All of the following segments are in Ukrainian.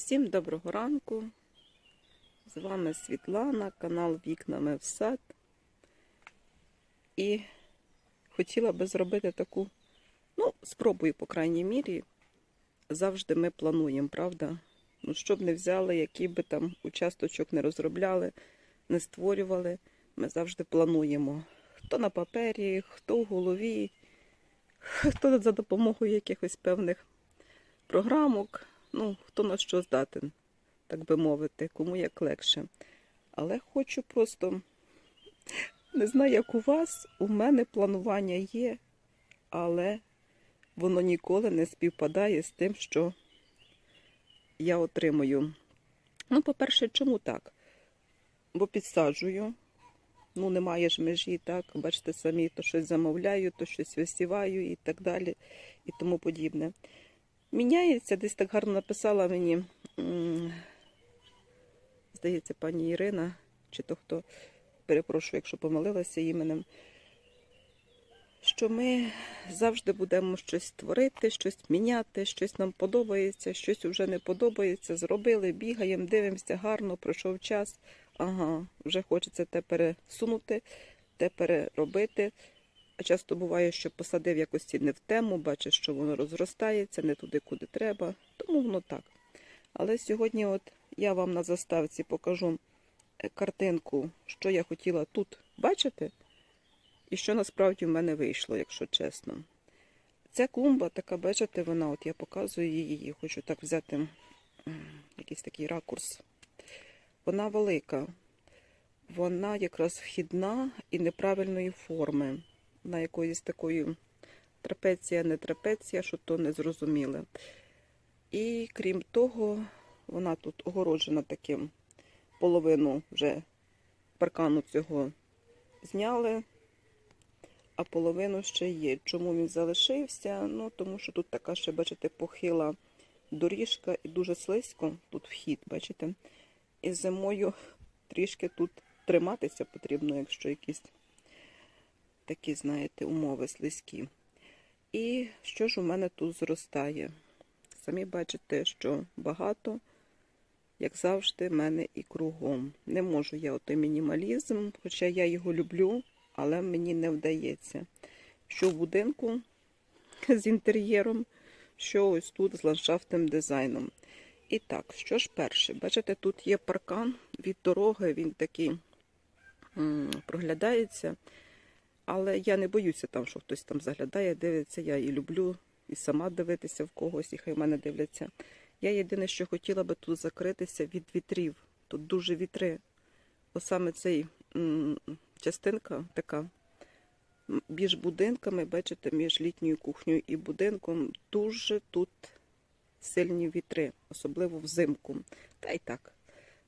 Всім доброго ранку. З вами Світлана, канал Вікнами в сад. І хотіла би зробити таку, ну, спробую, по крайній мірі. Завжди ми плануємо, правда? Ну, що б не взяли, який би там участочок не розробляли, не створювали, ми завжди плануємо. Хто на папері, хто в голові, хто за допомогою якихось певних програмок, ну, хто на що здатен, так би мовити, кому як легше. Але хочу просто, не знаю, як у вас, у мене планування є, але воно ніколи не співпадає з тим, що я отримую. Ну, по-перше, чому так? Бо підсаджую, ну, немає ж межі, так, бачите самі, то щось замовляю, то щось висіваю і так далі, і тому подібне. Міняється, десь так гарно написала мені, здається, пані Ірина, чи то хто, перепрошую, якщо помилилася іменем, що ми завжди будемо щось творити, щось міняти, щось нам подобається, щось вже не подобається. Зробили, бігаємо, дивимося гарно, пройшов час. Ага, вже хочеться те пересунути, те переробити. А часто буває, що посадив якості не в тему, бачиш, що воно розростається, не туди, куди треба, тому воно так. Але сьогодні от я вам на заставці покажу е, картинку, що я хотіла тут бачити, і що насправді в мене вийшло, якщо чесно. Ця клумба така, бачите, вона, от я показую її, хочу так взяти якийсь такий ракурс. Вона велика, вона якраз вхідна і неправильної форми на якоїсь такої трапеція, не трапеція, що то не зрозуміле. І крім того, вона тут огороджена таким половину вже паркану цього зняли, а половину ще є. Чому він залишився? Ну, тому що тут така ще, бачите, похила доріжка і дуже слизько, тут вхід, бачите? І зимою трішки тут триматися потрібно, якщо якісь такі, знаєте, умови слизькі. І що ж у мене тут зростає? Самі бачите, що багато, як завжди, мене і кругом. Не можу я отой мінімалізм, хоча я його люблю, але мені не вдається. Що в будинку з інтер'єром, що ось тут з ландшафтним дизайном. І так, що ж перше? Бачите, тут є паркан від дороги, він такий проглядається. Але я не боюся там, що хтось там заглядає, дивиться. Я і люблю і сама дивитися в когось, і хай мене дивляться. Я єдине, що хотіла би тут закритися від вітрів. Тут дуже вітри. Ось саме цей частинка така між будинками, бачите, між літньою кухнею і будинком дуже тут сильні вітри, особливо взимку. Та й так.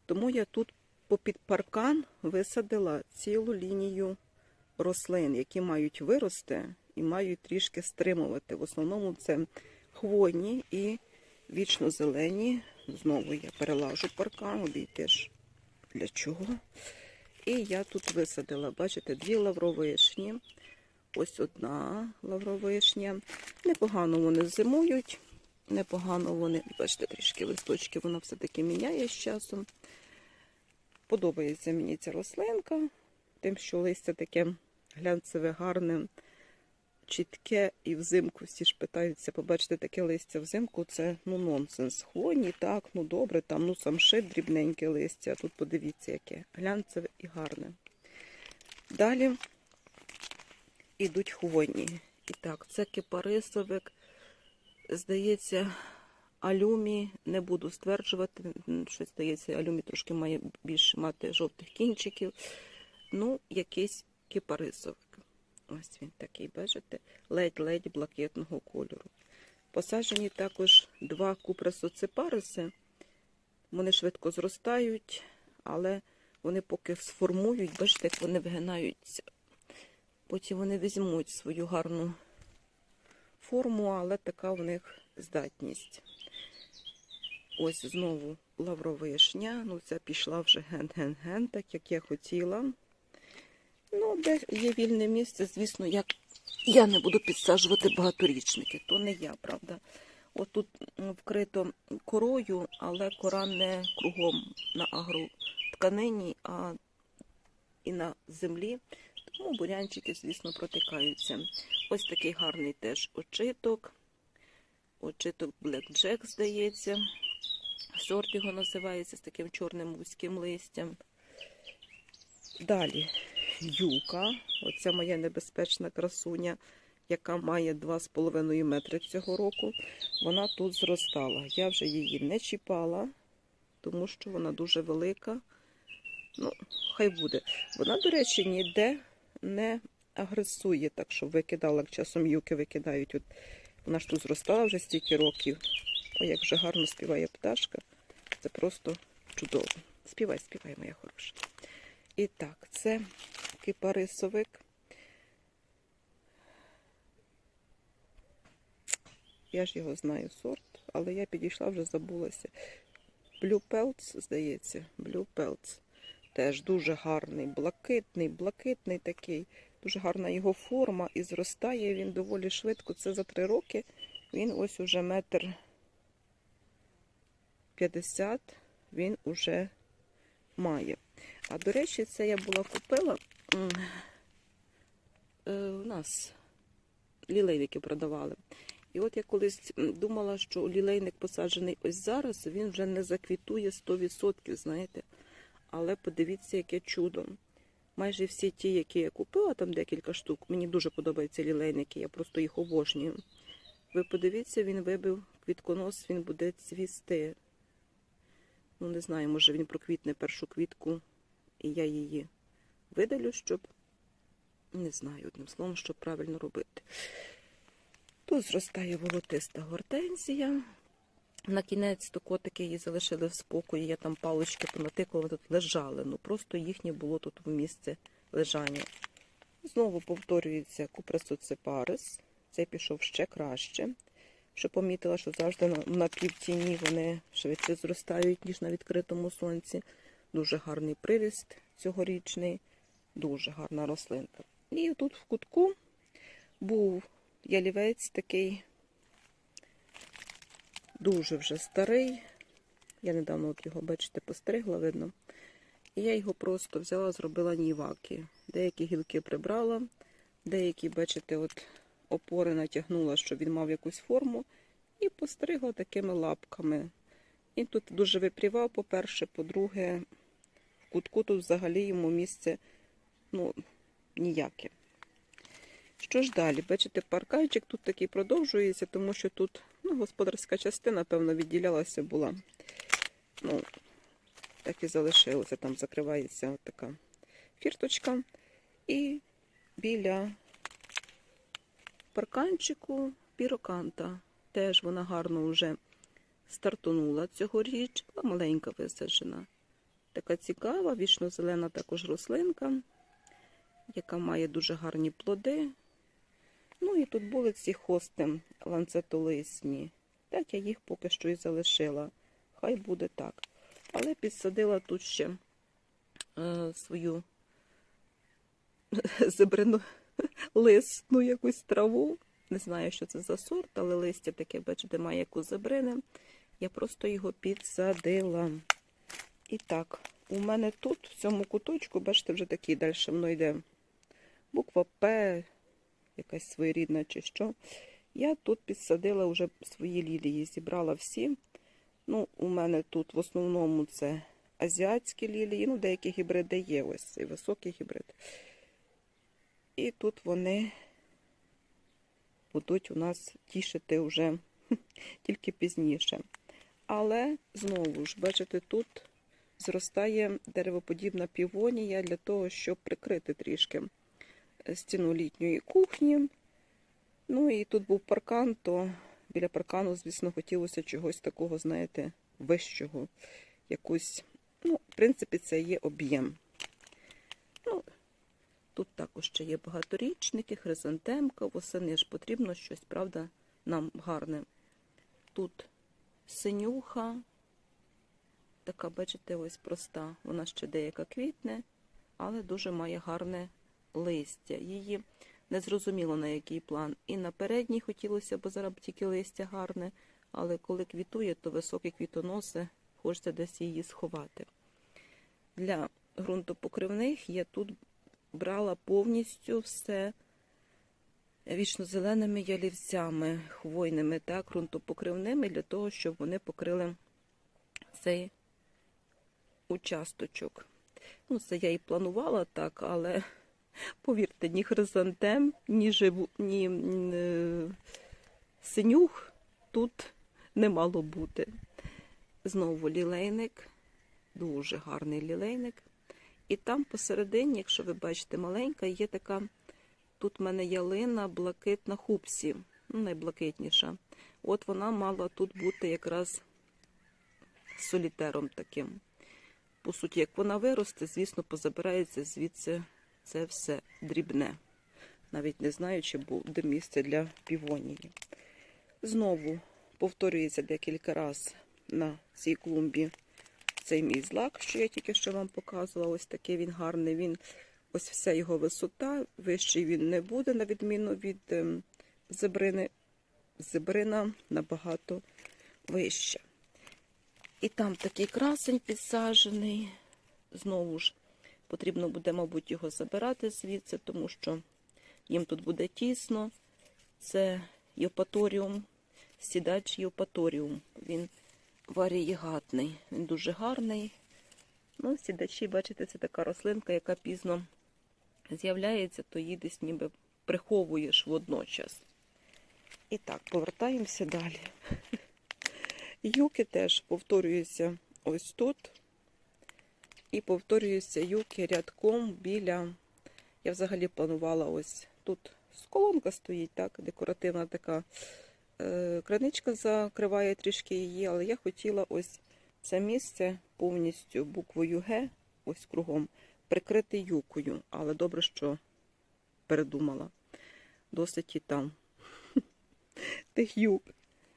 Тому я тут попід паркан висадила цілу лінію рослин, які мають вирости і мають трішки стримувати. В основному це хвойні і вічно зелені. Знову я перелажу паркан, обійти ж для чого. І я тут висадила, бачите, дві лавровишні. Ось одна лавровишня. Непогано вони зимують, непогано вони, бачите, трішки листочки, вона все-таки міняє з часом. Подобається мені ця рослинка, тим, що листя таке глянцеве, гарне, чітке і взимку всі ж питаються, побачити таке листя взимку, це ну нонсенс. Хвойні, так, ну добре, там ну самшит дрібненьке листя, тут подивіться, яке глянцеве і гарне. Далі ідуть хвойні. І так, це кипарисовик, здається, алюмі, не буду стверджувати, щось здається, алюмі трошки має більше мати жовтих кінчиків. Ну, якийсь кипарисовик. Ось він такий, бачите, ледь-ледь блакитного кольору. Посаджені також два купрасоципариси. Вони швидко зростають, але вони поки сформують, бачите, як вони вигинаються. Потім вони візьмуть свою гарну форму, але така в них здатність. Ось знову лавровишня. Ну, ця пішла вже ген-ген-ген, так як я хотіла. Ну, де є вільне місце, звісно, як я не буду підсаджувати багаторічники, то не я, правда. Отут м, вкрито корою, але кора не кругом на агротканині, а і на землі. Тому бурянчики, звісно, протикаються. Ось такий гарний теж очиток. Очиток Black Jack, здається. Сорт його називається з таким чорним вузьким листям. Далі юка. Оця моя небезпечна красуня, яка має 2,5 метри цього року. Вона тут зростала. Я вже її не чіпала, тому що вона дуже велика. Ну, хай буде. Вона, до речі, ніде не агресує, так що викидала, як часом юки викидають. От вона ж тут зростала вже стільки років. Ой, як вже гарно співає пташка. Це просто чудово. Співай, співай, моя хороша. І так, це кипарисовик. Я ж його знаю сорт, але я підійшла, вже забулася. Blue Pelts, здається, Blue Pelts. Теж дуже гарний, блакитний, блакитний такий. Дуже гарна його форма і зростає він доволі швидко. Це за три роки. Він ось уже метр п'ятдесят, він уже має. А до речі, це я була купила. Е, У нас лілейники продавали. І от я колись думала, що лілейник посаджений ось зараз, він вже не заквітує 100%, знаєте. Але подивіться, яке чудо. Майже всі ті, які я купила, там декілька штук, мені дуже подобаються лілейники, я просто їх обожнюю. Ви подивіться, він вибив квітконос, він буде цвісти. Ну, не знаю, може він проквітне першу квітку, і я її видалю, щоб не знаю, одним словом, що правильно робити. Тут зростає волотиста гортензія. На кінець то котики її залишили в спокої. Я там палички понатикала, тут лежали. Ну просто їхнє було тут в місце лежання. Знову повторюється купресоцепарис. Цей пішов ще краще. Що помітила, що завжди на, на півтіні вони швидше зростають, ніж на відкритому сонці. Дуже гарний приріст цьогорічний, дуже гарна рослинка. І тут в кутку був ялівець такий дуже вже старий. Я недавно от його, бачите, постригла, видно. І я його просто взяла, зробила ніваки. Деякі гілки прибрала, деякі, бачите, от опори натягнула, щоб він мав якусь форму, і постригла такими лапками. І тут дуже випрівав, по-перше, по-друге, в кутку тут взагалі йому місце ну, ніяке. Що ж далі? Бачите, парканчик тут такий продовжується, тому що тут ну, господарська частина, певно, відділялася була. Ну, так і залишилося. Там закривається от така фірточка. І біля парканчику піроканта. Теж вона гарно вже стартонула цьогоріч, була маленька висаджена. Така цікава, вічно-зелена також рослинка, яка має дуже гарні плоди. Ну і тут були ці хости ланцетолисні. Так я їх поки що і залишила. Хай буде так. Але підсадила тут ще е, свою зебрену лисну якусь траву. Не знаю, що це за сорт, але листя таке, бачите, має яку зебрини. Я просто його підсадила. І так, у мене тут, в цьому куточку, бачите, вже такий далі воно йде буква П, якась своєрідна чи що. Я тут підсадила вже свої лілії, зібрала всі. Ну, у мене тут в основному це азіатські лілії, ну, деякі гібриди є, ось цей високий гібрид. І тут вони будуть у нас тішити вже тільки пізніше. Але знову ж, бачите, тут зростає деревоподібна півонія для того, щоб прикрити трішки стіну літньої кухні. Ну і тут був паркан, то біля паркану, звісно, хотілося чогось такого, знаєте, вищого. Якусь, ну, в принципі, це є об'єм. Ну, Тут також ще є багаторічники, хризантемка, восени ж потрібно щось, правда, нам гарне. Тут синюха, така, бачите, ось проста. Вона ще деяка квітне, але дуже має гарне листя. Її не зрозуміло на який план. І на передній хотілося б зараз тільки листя гарне, але коли квітує, то високі квітоноси, хочеться десь її сховати. Для ґрунтопокривних я тут брала повністю все вічнозеленими ялівцями, хвойними та ґрунтопокривними, для того, щоб вони покрили цей участочок. Ну, це я і планувала так, але повірте, ні хризантем, ні, живу, ні е, синюх тут не мало бути. Знову лілейник, дуже гарний лілейник. І там посередині, якщо ви бачите, маленька, є така, тут в мене ялина блакитна хупсі, ну, найблакитніша. От вона мала тут бути якраз солітером таким. По суті, як вона виросте, звісно, позабирається звідси це все дрібне. Навіть не знаю, чи буде місце для півонії. Знову повторюється декілька разів на цій клумбі цей мій злак, що я тільки що вам показувала. Ось такий він гарний. Він, ось вся його висота, вищий він не буде, на відміну від ем, зебрини. Зебрина набагато вища. І там такий красень підсаджений. Знову ж потрібно буде, мабуть, його забирати звідси, тому що їм тут буде тісно. Це Євпаторіум, сідач Євпаторіум. Він варієгатний, він дуже гарний. Ну, сідачі, бачите, це така рослинка, яка пізно з'являється, то її десь ніби приховуєш водночас. І так, повертаємося далі. Юки теж повторюються ось тут. І повторюються юки рядком біля. Я взагалі планувала ось тут колонка стоїть, так, декоративна така е, краничка закриває трішки її, але я хотіла ось це місце повністю буквою Г, ось кругом, прикрити юкою. Але добре, що передумала. Досить і там тих юк.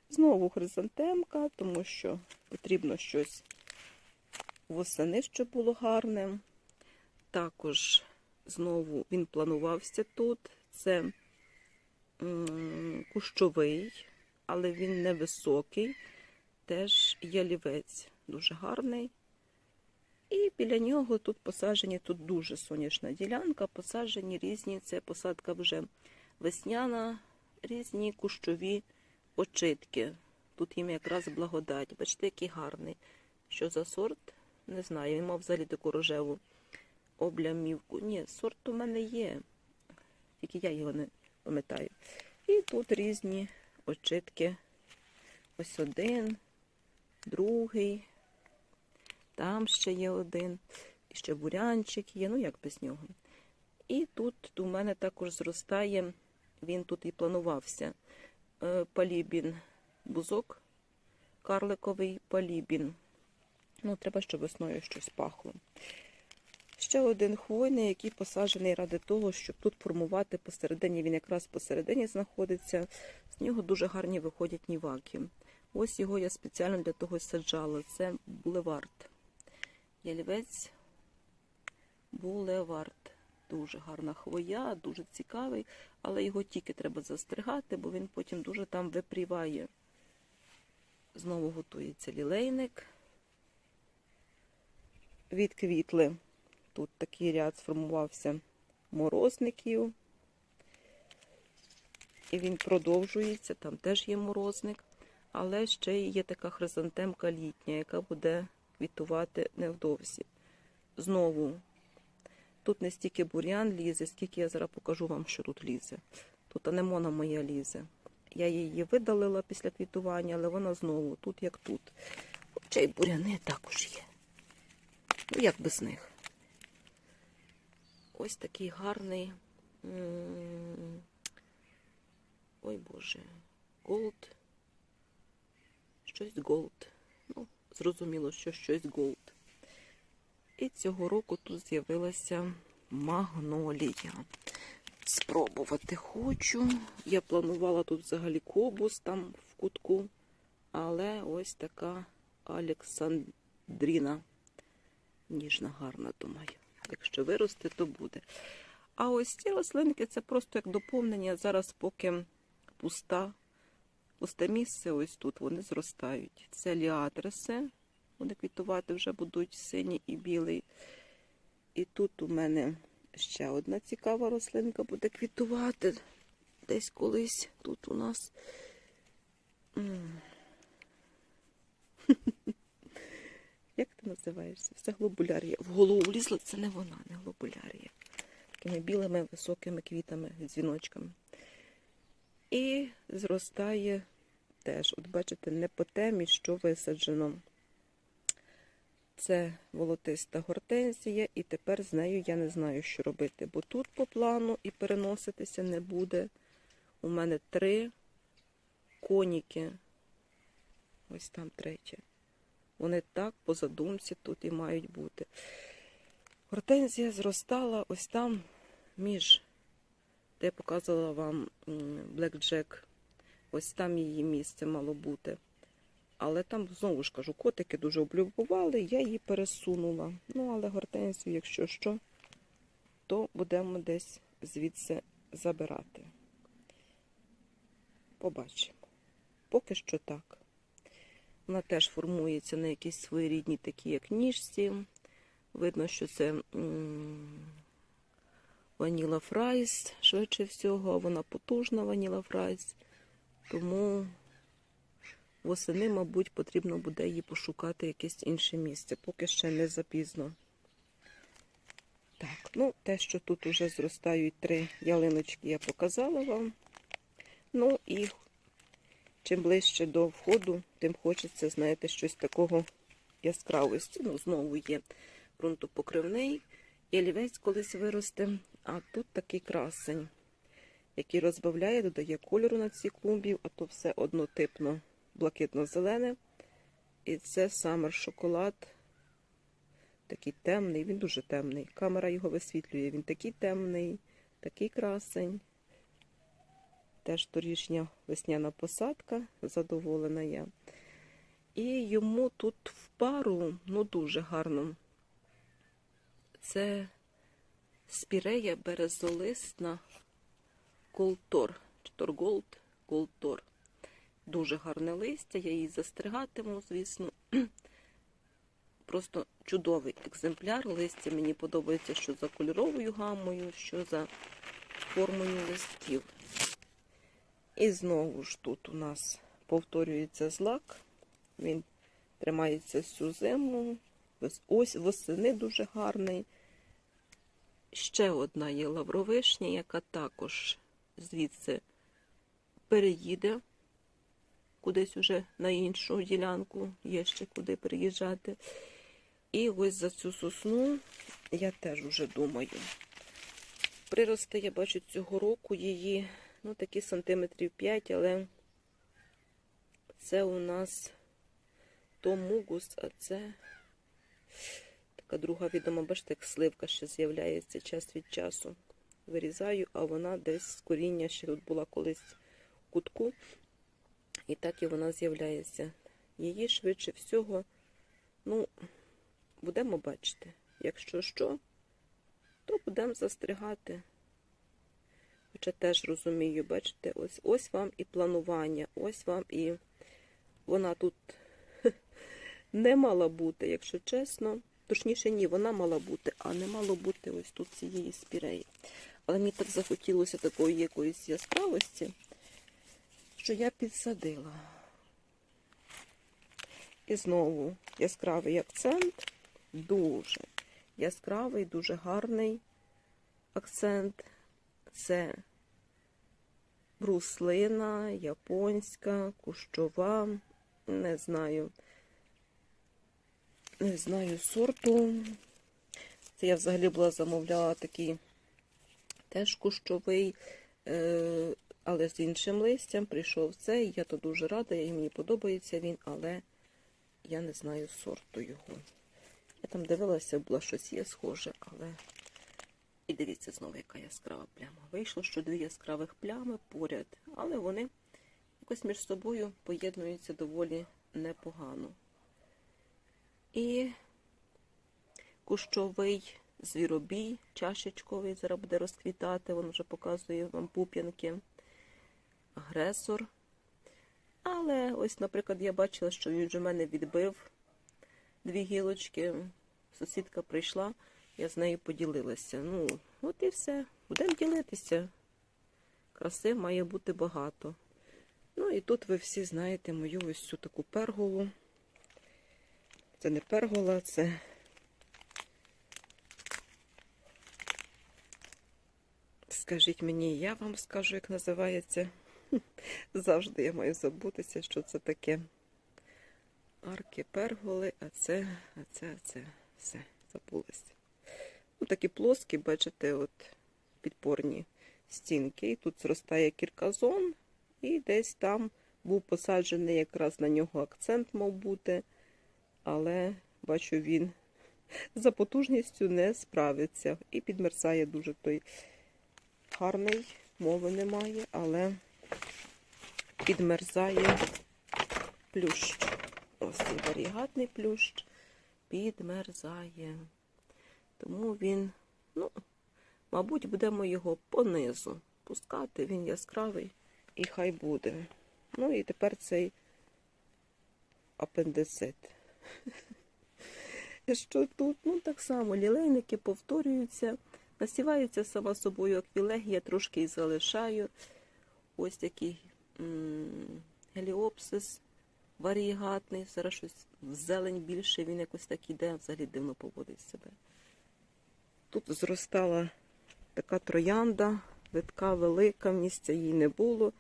Знову хризантемка, тому що потрібно щось восени, щоб було гарне. Також знову він планувався тут. Це кущовий, але він невисокий. Теж ялівець дуже гарний. І біля нього тут посаджені, тут дуже сонячна ділянка, посаджені різні, це посадка вже весняна, різні кущові очитки. Тут їм якраз благодать. Бачите, який гарний. Що за сорт? Не знаю. Він мав взагалі таку рожеву облямівку. Ні, сорт у мене є. Тільки я його не пам'ятаю. І тут різні очитки. Ось один, другий. Там ще є один. І ще бурянчик є, ну як без нього. І тут у мене також зростає, він тут і планувався. е, Палібін бузок, карликовий палібін. Ну, треба, щоб весною щось пахло. Ще один хвойний, який посаджений ради того, щоб тут формувати посередині, він якраз посередині знаходиться. З нього дуже гарні виходять ніваки. Ось його я спеціально для того саджала. Це булевард. Ялівець булевард. Дуже гарна хвоя, дуже цікавий, але його тільки треба застригати, бо він потім дуже там випріває. Знову готується лілейник. Відквітли. Тут такий ряд сформувався морозників. І він продовжується, там теж є морозник, але ще є така хризантемка літня, яка буде квітувати невдовзі. Знову, тут не стільки бур'ян лізе, скільки я зараз покажу вам, що тут лізе. Тут анемона моя лізе. Я її видалила після квітування, але вона знову тут, як тут. Хоча й буряни також є. Ну, як без них. Ось такий гарний. Ой Боже, голд. Щось голд. Ну, зрозуміло, що щось голд. І цього року тут з'явилася магнолія. Спробувати хочу. Я планувала тут взагалі кобус там в кутку, але ось така Олександріна. Ніжна, гарна, думаю. Якщо виросте, то буде. А ось ці рослинки це просто як доповнення. Зараз, поки пуста пусте місце ось тут вони зростають. Це ліатриси. Вони квітувати вже будуть синій і білий. І тут у мене ще одна цікава рослинка буде квітувати. Десь колись тут у нас. м, Як ти називаєшся? Це глобулярія. В голову влізла, це не вона, не глобулярія. Такими білими високими квітами, дзвіночками. І зростає теж, от бачите, не по темі, що висаджено. Це волотиста гортензія, і тепер з нею я не знаю, що робити, бо тут по плану і переноситися не буде. У мене три коніки. Ось там третє. Вони так по задумці тут і мають бути. Гортензія зростала ось там між, де я показувала вам Jack. Ось там її місце мало бути. Але там, знову ж кажу, котики дуже облюбували, я її пересунула. Ну, але гортензію, якщо що, то будемо десь звідси забирати. Побачимо. Поки що так. Вона теж формується на якісь своєрідні такі, як ніжці. Видно, що це ваніла фрайс, швидше всього, вона потужна ваніла фрайс. Тому восени, мабуть, потрібно буде її пошукати якесь інше місце, поки ще не запізно. Так, ну, те, що тут вже зростають три ялиночки, я показала вам. Ну і чим ближче до входу, тим хочеться, знаєте, щось такого яскравості. Ну, знову є ґрунтопокривний. Ялівець колись виросте, а тут такий красень, який розбавляє, додає кольору на ці клумбі, а то все однотипно блакитно-зелене. І це самер шоколад. Такий темний, він дуже темний. Камера його висвітлює. Він такий темний, такий красень. Теж торішня весняна посадка, задоволена я. І йому тут в пару, ну дуже гарно. Це спірея березолисна колтор. Торголд колтор. Дуже гарне листя, я її застригатиму, звісно. Просто чудовий екземпляр. Листя мені подобається, що за кольоровою гамою, що за формою листків. І знову ж тут у нас повторюється злак. Він тримається всю зиму. Ось восени дуже гарний. Ще одна є лавровишня, яка також звідси переїде кудись уже на іншу ділянку, є ще куди переїжджати. І ось за цю сосну я теж вже думаю. Прирости, я бачу, цього року її, ну, такі сантиметрів 5, але це у нас то мугус, а це така друга відома, бачите, як сливка ще з'являється час від часу. Вирізаю, а вона десь з коріння ще тут була колись в кутку. І так і вона з'являється. Її швидше всього, ну, будемо бачити. Якщо що, то будемо застригати. Хоча теж розумію, бачите, ось ось вам і планування, ось вам і вона тут не мала бути, якщо чесно. Точніше, ні, вона мала бути, а не мало бути ось тут цієї спіреї. Але мені так захотілося такої якоїсь яскравості що я підсадила. І знову яскравий акцент, дуже яскравий, дуже гарний акцент. Це бруслина, японська, кущова, не знаю, не знаю сорту. Це я взагалі була замовляла такий теж кущовий. Е, але з іншим листям прийшов цей. Я то дуже рада, і мені подобається він, але я не знаю сорту його. Я там дивилася, було щось є схоже, але. І дивіться, знову, яка яскрава пляма. Вийшло, що дві яскравих плями поряд, але вони якось між собою поєднуються доволі непогано. І кущовий звіробій, чашечковий, зараз буде розквітати, він вже показує вам пуп'янки агресор. Але ось, наприклад, я бачила, що він вже в мене відбив дві гілочки. Сусідка прийшла, я з нею поділилася. Ну, от і все. Будемо ділитися. Краси має бути багато. Ну і тут ви всі знаєте мою ось цю таку перголу. Це не пергола, це скажіть мені, я вам скажу, як називається. Завжди я маю забутися, що це таке. Арки перголи, а це, а це, а це. Все, забулася. Ну, такі плоскі, бачите, от підпорні стінки. І тут зростає кірказон, і десь там був посаджений якраз на нього акцент, мав бути. Але бачу, він за потужністю не справиться. І підмерзає дуже той гарний, мови немає, але підмерзає плющ. Ось цей варігатний плющ підмерзає. Тому він, ну, мабуть, будемо його понизу пускати. Він яскравий і хай буде. Ну і тепер цей апендицит. Що тут? Ну, так само, лілейники повторюються, насіваються сама собою аквілегія, трошки і залишаю. Ось такий геліопсис варігатний. Зараз щось в зелень більше, він якось так іде, взагалі дивно поводить себе. Тут зростала така троянда, витка велика, місця їй не було.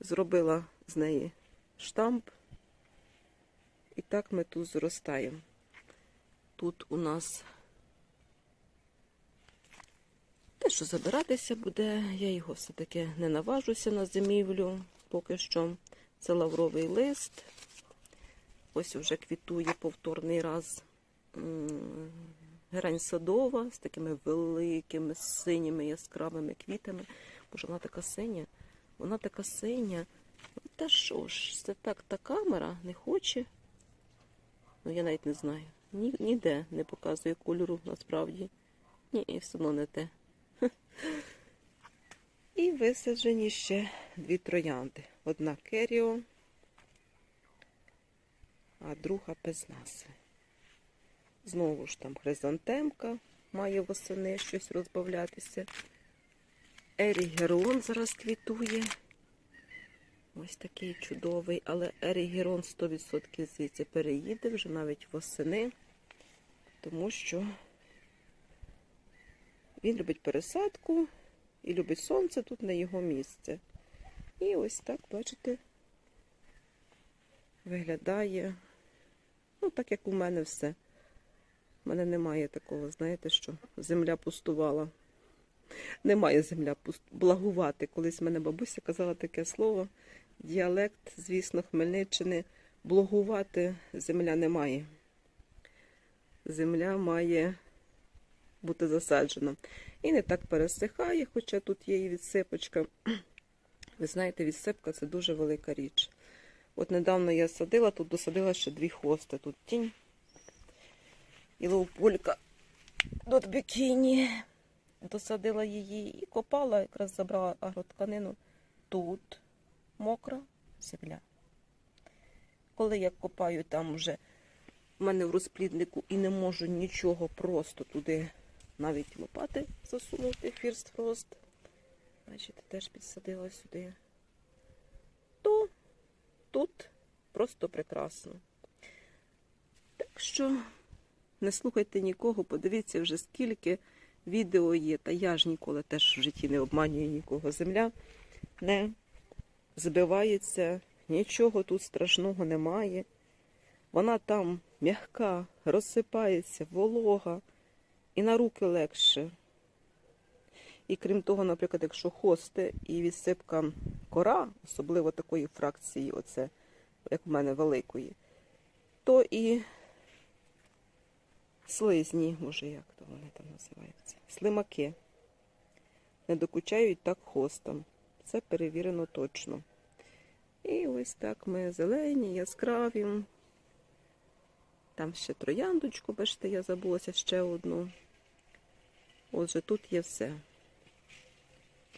Зробила з неї штамп. І так ми тут зростаємо. Тут у нас те, що забиратися буде, я його все-таки не наважуся на зимівлю поки що. Це лавровий лист. Ось вже квітує повторний раз м, герань садова з такими великими синіми яскравими квітами. Боже, вона така синя. Вона така синя. Та що ж, це так та камера не хоче. Ну, я навіть не знаю. Ні, ніде не показує кольору насправді. Ні, і все одно не те. І висаджені ще дві троянди. Одна керіо, а друга без назви. Знову ж там хризантемка має восени щось розбавлятися. Ерігерон зараз квітує. Ось такий чудовий, але Ерігерон 100% звідси переїде вже навіть восени, тому що він любить пересадку і любить сонце, тут не його місце. І ось так, бачите, виглядає, ну, так як у мене все. У мене немає такого, знаєте, що земля пустувала. Немає земля пуст... благувати. Колись мене бабуся казала таке слово. Діалект, звісно, Хмельниччини. Благувати земля немає. Земля має бути засаджена. І не так пересихає, хоча тут є і відсипочка. Ви знаєте, відсипка це дуже велика річ. От недавно я садила, тут досадила ще дві хости. Тут тінь і лоуполька до бікіні. Досадила її і копала, якраз забрала агротканину. Тут мокра земля. Коли я копаю там вже в мене в розпліднику і не можу нічого просто туди навіть лопати засунути фірст фрост. Бачите, теж підсадила сюди. То тут просто прекрасно. Так що не слухайте нікого, подивіться вже скільки відео є, та я ж ніколи теж в житті не обманюю нікого. Земля не збивається, нічого тут страшного немає. Вона там м'яка, розсипається, волога, і на руки легше. І крім того, наприклад, якщо хости і відсипка кора, особливо такої фракції, оце, як в мене великої, то і слизні, може як то вони там називаються, слимаки не докучають так хостам. Це перевірено точно. І ось так ми зелені, яскраві. Там ще трояндочку, бачите, я забулася ще одну. Отже, тут є все.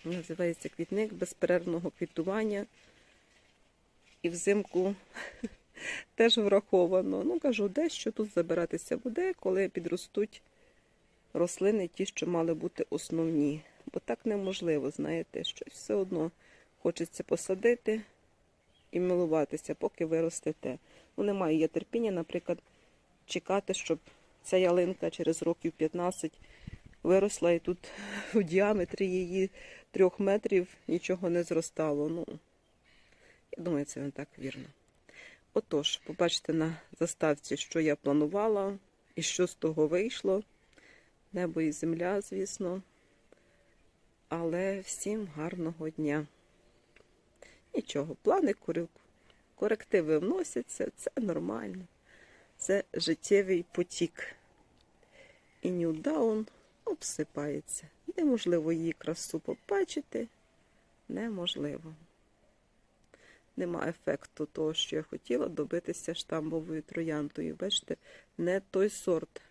Називається квітник безперервного квітування. І взимку теж враховано. Ну, кажу, дещо тут забиратися буде, коли підростуть рослини, ті, що мали бути основні. Бо так неможливо, знаєте, щось все одно хочеться посадити і милуватися, поки виростете. Ну, немає я терпіння, наприклад, чекати, щоб ця ялинка через років 15 виросла і тут у діаметрі її трьох метрів нічого не зростало. Ну, я думаю, це не так вірно. Отож, побачите на заставці, що я планувала і що з того вийшло. Небо і земля, звісно. Але всім гарного дня. Нічого, плани, корек- корективи вносяться, це нормально. Це життєвий потік. І Ньюдаун обсипається. Неможливо її красу побачити. Неможливо. Нема ефекту того, що я хотіла добитися штамбовою троянтою. Бачите, не той сорт